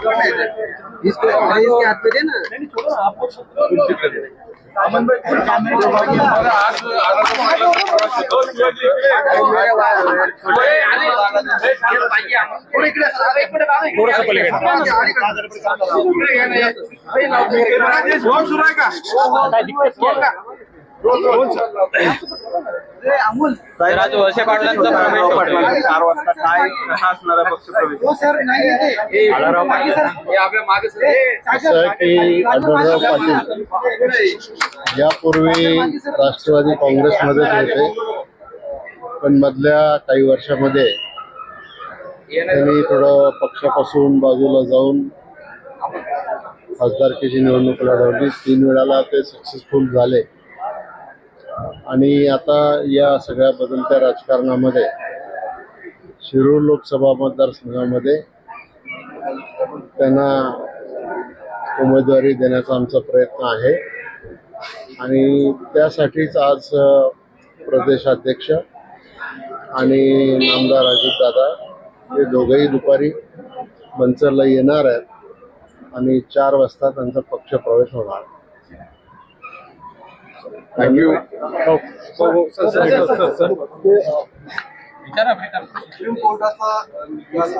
इसको इसके हाथ पे देना थोडस पलीकडे आज वळसे पाटलांचा प्रवेश होतोय. चार वाजता काय कसा असणार आहे पक्ष प्रवेश? सर नाही येते आढळराव पाटील असं आहे की आढळराव पाटील. यापूर्वी राष्ट्रवादी काँग्रेसमध्येच होते. पण मधल्या काही वर्षामध्ये त्यांनी थोडं पक्षापासून बाजूला जाऊन खासदारकीची निवडणूक लढवली. तीन वेळाला ते सक्सेसफुल झाले. आणि आता या सगळ्या बदलत्या राजकारणामध्ये शिरूर लोकसभा मतदारसंघामध्ये त्यांना उमेदवारी देण्याचा आमचा प्रयत्न आहे. आणि त्यासाठीच आज प्रदेशाध्यक्ष आणि नामदार अजितदादा हे दोघंही दुपारी मंचरला येणार आहेत आणि चार वाजता त्यांचा पक्ष प्रवेश होणार थँक्यू सुप्रीम कोर्टाचा निकाल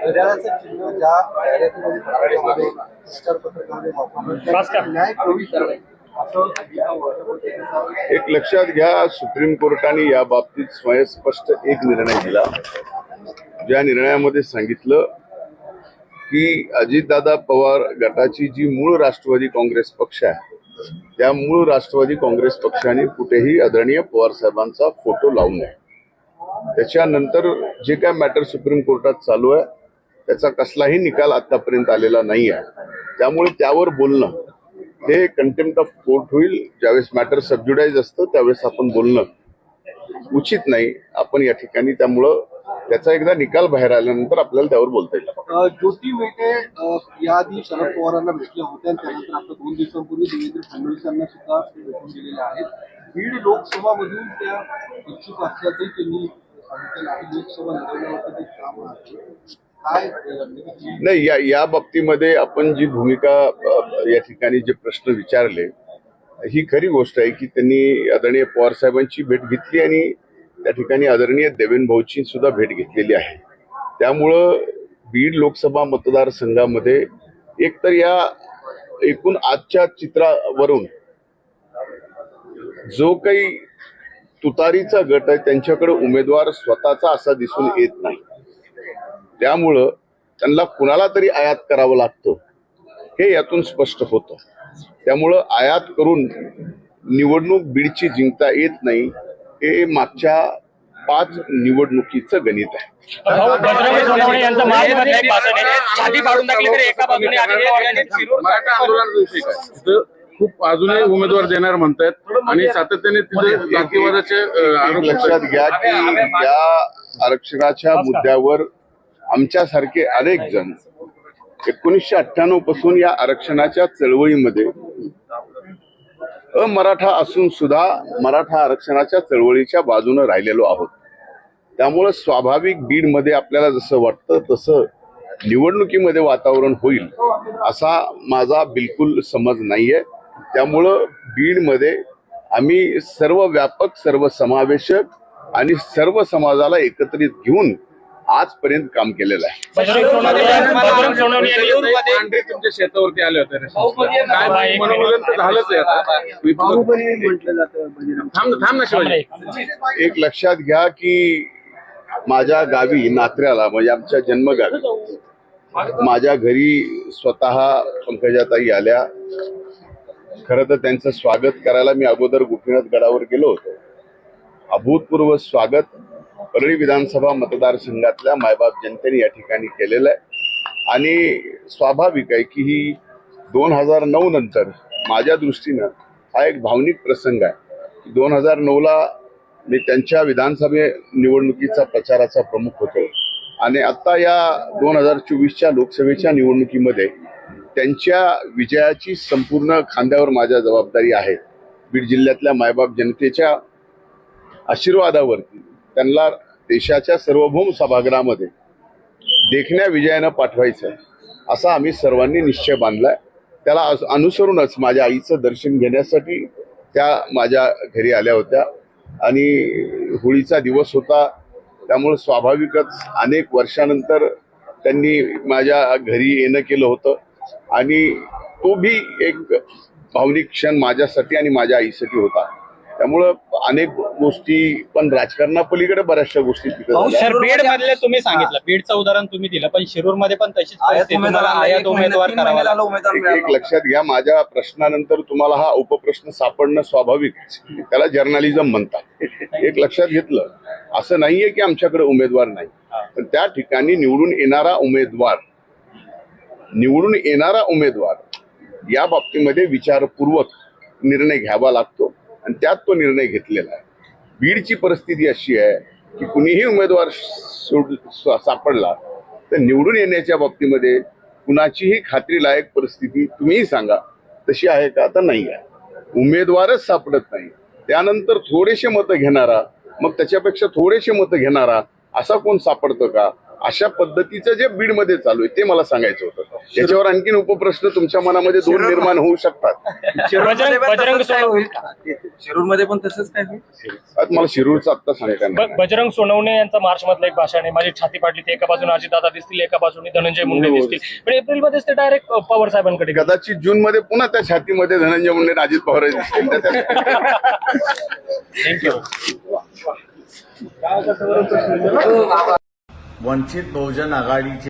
घड्याळाचं चिन्ह ज्या पत्रकामध्ये वापरलं न्याय एक लक्षात घ्या सुप्रीम कोर्टाने या बाबतीत स्वयंस्पष्ट एक निर्णय दिला. ज्या निर्णयामध्ये सांगितलं की अजितदादा पवार गटाची जी मूळ राष्ट्रवादी काँग्रेस पक्ष आहे त्या मूळ राष्ट्रवादी काँग्रेस पक्षाने कुठेही आदरणीय पवार साहेबांचा फोटो लावू नये. त्याच्यानंतर जे काय मॅटर सुप्रीम कोर्टात चालू आहे त्याचा कसलाही निकाल आतापर्यंत आलेला नाही आहे. त्यामुळे त्यावर बोलणं हे कंटेम्प्ट ऑफ कोर्ट होईल. ज्यावेळेस मॅटर सबज्युडाईज असतं त्यावेळेस आपण बोलणं उचित नाही. आपण या ठिकाणी त्यामुळं त्याचा एकदा निकाल बाहेर आल्यानंतर आपल्याला त्यावर बोलता येईल. ज्योती मेटे याआधी शरद पवारांना भेटल्या होत्या आणि त्यानंतर आता दोन दिवसांपूर्वी देवेंद्र फडणवीस यांना सुद्धा भेटून गेलेल्या आहेत. बीड लोकसभामधून त्या इच्छुक असल्याचंही त्यांनी लोकसभा लढवण्यावर ते काम आहे. नाही या या बाबतीमध्ये आपण जी भूमिका या ठिकाणी जे प्रश्न विचारले ही खरी गोष्ट आहे की त्यांनी आदरणीय पवार साहेबांची भेट घेतली आणि त्या ठिकाणी आदरणीय देवेन भाऊची सुद्धा भेट घेतलेली आहे. त्यामुळं बीड लोकसभा मतदारसंघामध्ये एकतर या एकूण आजच्या चित्रावरून जो काही तुतारीचा गट आहे त्यांच्याकडे उमेदवार स्वतःचा असा दिसून येत नाही. त्यामुळं त्यांना कुणाला तरी आयात करावं लागतं हे यातून स्पष्ट होतं. त्यामुळं आयात करून निवडणूक बीडची जिंकता येत नाही हे मागच्या पाच निवडणुकीचं गणित आहे. खूप अजूनही उमेदवार देणार म्हणतायत आणि सातत्याने तिथे जातीवादाचे अं, आरोप लक्षात. घ्या की या आरक्षणाच्या मुद्द्यावर आमच्यासारखे अनेक जण एकोणीसशे अठ्ठ्याण्णवपासून या आरक्षणाच्या चळवळीमध्ये अमराठा असून सुद्धा मराठा आरक्षणाच्या चळवळीच्या बाजूने राहिलेलो आहोत. त्यामुळं स्वाभाविक बीडमध्ये आपल्याला जसं वाटतं तसं निवडणुकीमध्ये वातावरण होईल असा माझा बिलकुल समज नाही आहे त्यामुळं बीडमध्ये आम्ही सर्व व्यापक सर्व समावेशक आणि सर्व समाजाला एकत्रित घेऊन आजपर्यंत काम केलेलं आहे. तुमच्या शेतावरती आले होते. काय मनोमिलन तर झालंच आहे आता. म्हटलं जातं बहिरम थांब ना, थांब ना शिवाजी. एक लक्षात घ्या की माझ्या गावी नात्र्याला म्हणजे आमच्या जन्मगावी माझ्या घरी स्वतः पंकजाताई आल्या. खरं तर त्यांचं स्वागत करायला मी अगोदर गोपीनाथ गडावर गेलो होतो. अभूतपूर्व स्वागत. परळी विधानसभा मतदारसंघातल्या मायबाप जनतेने या ठिकाणी केलेलं आहे. आणि स्वाभाविक आहे की ही दोन हजार नऊ नंतर माझ्या दृष्टीनं हा एक भावनिक प्रसंग आहे. दोन हजार नऊला मी त्यांच्या विधानसभे निवडणुकीचा प्रचाराचा प्रमुख होतो. आणि आता या दोन हजार चोवीसच्या लोकसभेच्या निवडणुकीमध्ये त्यांच्या विजयाची संपूर्ण खांद्यावर माझ्या जबाबदारी आहे. बीड जिल्ह्यातल्या मायबाप जनतेच्या आशीर्वादावरती त्यांना देशाच्या सार्वभौम सभागृहामध्ये देखण्या विजयानं पाठवायचं असा आम्ही सर्वांनी निश्चय बांधलाय. त्याला अनुसरूनच माझ्या आईचं दर्शन घेण्यासाठी त्या माझ्या घरी आल्या होत्या. आणि होळीचा दिवस होता. त्यामुळे स्वाभाविकच अनेक वर्षानंतर त्यांनी माझ्या घरी येणं केलं होतं. आणि तो भी एक भावनिक क्षण माझ्यासाठी आणि माझ्या आईसाठी होता. त्यामुळं अनेक गोष्टी पण राजकारणापलीकडे बऱ्याचशा गोष्टी तिथे झाल्या. सर बीड मधले तुम्ही सांगितलं. बीडचं उदाहरण तुम्ही दिलं पण शिरूरमध्ये पण तशीच परिस्थिती. तुम्हाला आयात उमेदवार करावा लागला. एक एक लक्षात घ्या माझ्या प्रश्नानंतर तुम्हाला हा उपप्रश्न सापडणं स्वाभाविक आहे. त्याला जर्नलिझम म्हणतात. एक लक्षात घेतलं. असं नाहीये की आमच्याकडे उमेदवार नाही. पण त्या ठिकाणी निवडून येणारा उमेदवार निवडून येणारा उमेदवार या बाबतीमध्ये विचारपूर्वक निर्णय घ्यावा लागतो. आणि त्यात तो निर्णय घेतलेला आहे. बीडची परिस्थिती अशी आहे की कुणीही उमेदवार सोड- सापडला तर निवडून येण्याच्या बाबतीमध्ये कुणाचीही खात्रीलायक परिस्थिती तुम्हीही सांगा तशी आहे का? तर नाही आहे. उमेदवारच सापडत नाही. त्यानंतर थोडेसे मतं घेणारा मग त्याच्यापेक्षा थोडेसे मतं घेणारा असा कोण सापडतो का? अशा पद्धतीचं जे बीडमध्ये चालू आहे ते मला सांगायचं होतं. त्याच्यावर आणखीन उपप्रश्न तुमच्या मनामध्ये दोन निर्माण होऊ शकतात. बजरंग बजरंग सोनवणे शिरूरमध्ये पण तसंच काय होईल आता मला शिरूरचं आत्ता सांगता ब- नाही बजरंग सोनवणे यांचा मार्च मधलं एक भाषण आहे. माझी छाती पाडली ते. एका बाजूने अजितदादा दिसतील एका बाजूने धनंजय मुंडे दिसतील. पण एप्रिलमध्येच ते डायरेक्ट पवार साहेबांकडे गेले. कदाचित जून मध्ये पुन्हा त्या छातीमध्ये धनंजय मुंडे आणि अजित पवार दिसतील. थँक्यू वंचित बहुजन आघाडीचे